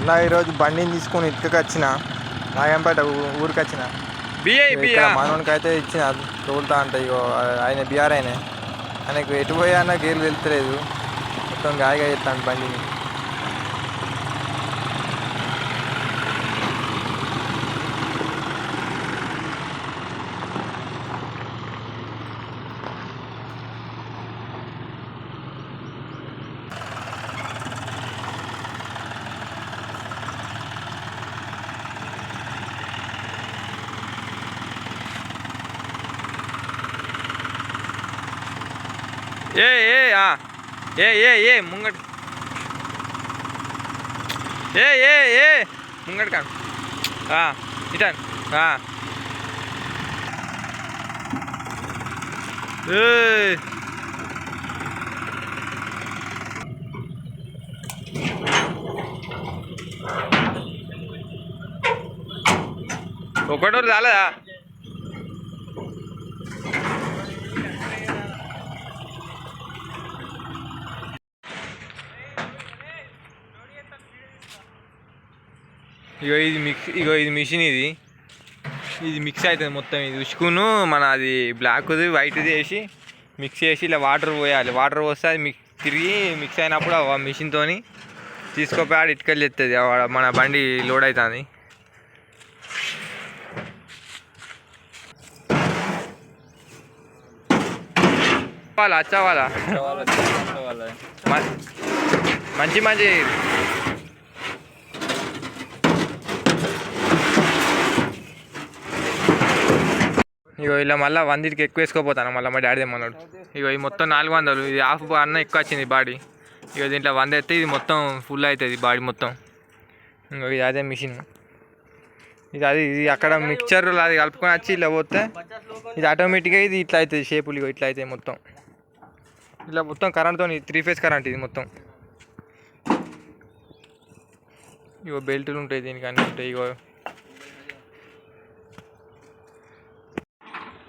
అన్న ఈరోజు బండిని తీసుకొని ఇటుకకి వచ్చిన నాగంపేట ఊరికి వచ్చిన. మనోనికి అయితే ఇచ్చిన తోలుతా అంటే ఇగో ఆయన బీఆర్ ఆయన ఆయనకు ఎటు పోయా గేర్లు వెళ్తలేదు. మొత్తం గాయగా చేస్తాను బండిని. ఏ ఏ ఆ. ఏ ఏ ఏ ముంగట ఏ ఏ ఏ ముంగట కాను ఇటాన్ ఏ ఒకటో రాలేదా ఇగో ఇది మిక్స్ ఇగో ఇది మిషన్ ఇది. ఇది మిక్స్ అవుతుంది మొత్తం ఇది. ఉసుకును మన అది బ్లాక్ది వైట్ది వేసి మిక్స్ చేసి ఇలా వాటర్ పోయాలి. వాటర్ పోస్తే అది మిక్స్ తిరిగి మిక్స్ అయినప్పుడు ఆ మిషన్తో తీసుకుపోయి ఆడ ఇటుకలు చెప్తుంది మన బండి లోడ్ అవుతుంది. వాళ్ళ వచ్చావాలా మంచి మంచి ఇగో ఇలా మళ్ళీ వందికి ఎక్కువ వేసుకోపోతాను. మళ్ళీ మా డాడీ తెమ్మన్నాడు. ఇగో ఇది మొత్తం నాలుగు వందలు. ఇది హాఫ్ అన్న ఎక్కువ వచ్చింది బాడీ. ఇగో దీంట్లో వంద అయితే ఇది మొత్తం ఫుల్ అవుతుంది బాడీ మొత్తం. ఇంకో ఇది అదే మిషన్. ఇది అది ఇది అక్కడ మిక్చర్ అది కలుపుకొని వచ్చి ఇలా పోతే ఇది ఆటోమేటిక్గా ఇది ఇట్లా అవుతుంది షేపులు ఇగో ఇట్లా అవుతాయి మొత్తం. ఇలా మొత్తం కరెంట్తో త్రీ ఫేస్ కరెంట్ ఇది మొత్తం. ఇగో బెల్టులు ఉంటాయి దీనికి అన్నీ ఉంటాయి ఇగో.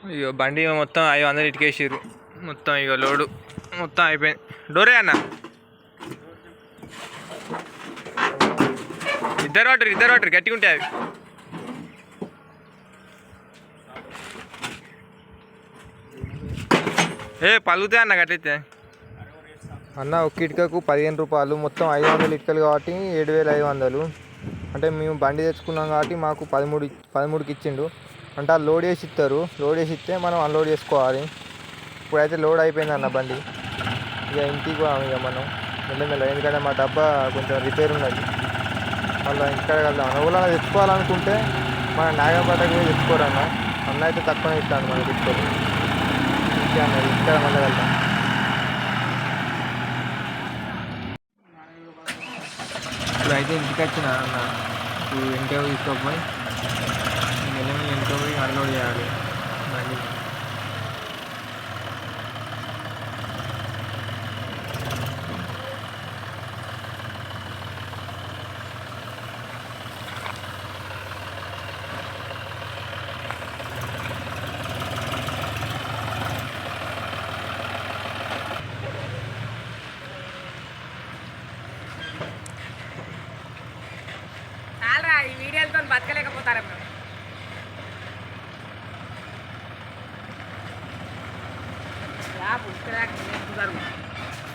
ఇగో బండి మొత్తం ఐదు వందలు ఇటుకేసారు మొత్తం ఇక లోడు. మొత్తం అయిపోయింది. డోరే అన్న. ఇద్దరు వాటర్ ఇద్దరు వాటర్ గట్టిగా ఉంటాయి అవి. ఏ పలుగుతాయి అన్న గట్లయితే. అన్న ఒక ఇటుకకు పదిహేను రూపాయలు. మొత్తం ఐదు వందలు ఇటుకలు కాబట్టి ఏడు వేల ఐదు వందలు. అంటే మేము బండి తెచ్చుకున్నాం కాబట్టి మాకు పదమూడు పదమూడుకి ఇచ్చిండు. అంటే అది లోడ్ చేసి ఇస్తారు. లోడ్ చేసి ఇస్తే మనం అన్లోడ్ చేసుకోవాలి. ఇప్పుడైతే లోడ్ అయిపోయింది అన్న బండి. ఇక ఇంటికి పోదాం ఇక మనం. మెల్లమెల్ల ఎందుకంటే మా డబ్బా కొంచెం రిపేర్ ఉన్నది. మళ్ళీ ఇక్కడ వెళ్దాం అనుగుణంగా తెచ్చుకోవాలనుకుంటే మన నాగపేటకి పోయి తెచ్చుకోరన్న అన్న. అయితే తక్కువ ఇస్తాను మనకి తెచ్చుకోరు ఇంకే అన్నది ఇక్కడ మళ్ళీ వెళ్దాం ఇప్పుడు అయితే ఇంటికి వచ్చిన అన్న. ఇప్పుడు తీసుకోకపోయి మెల్లమెల్ల వెంటనే అన్లోడ్ చేయాలి. మళ్ళీ. వీడియోలతో ఈ cabo, crack dentro do garoto.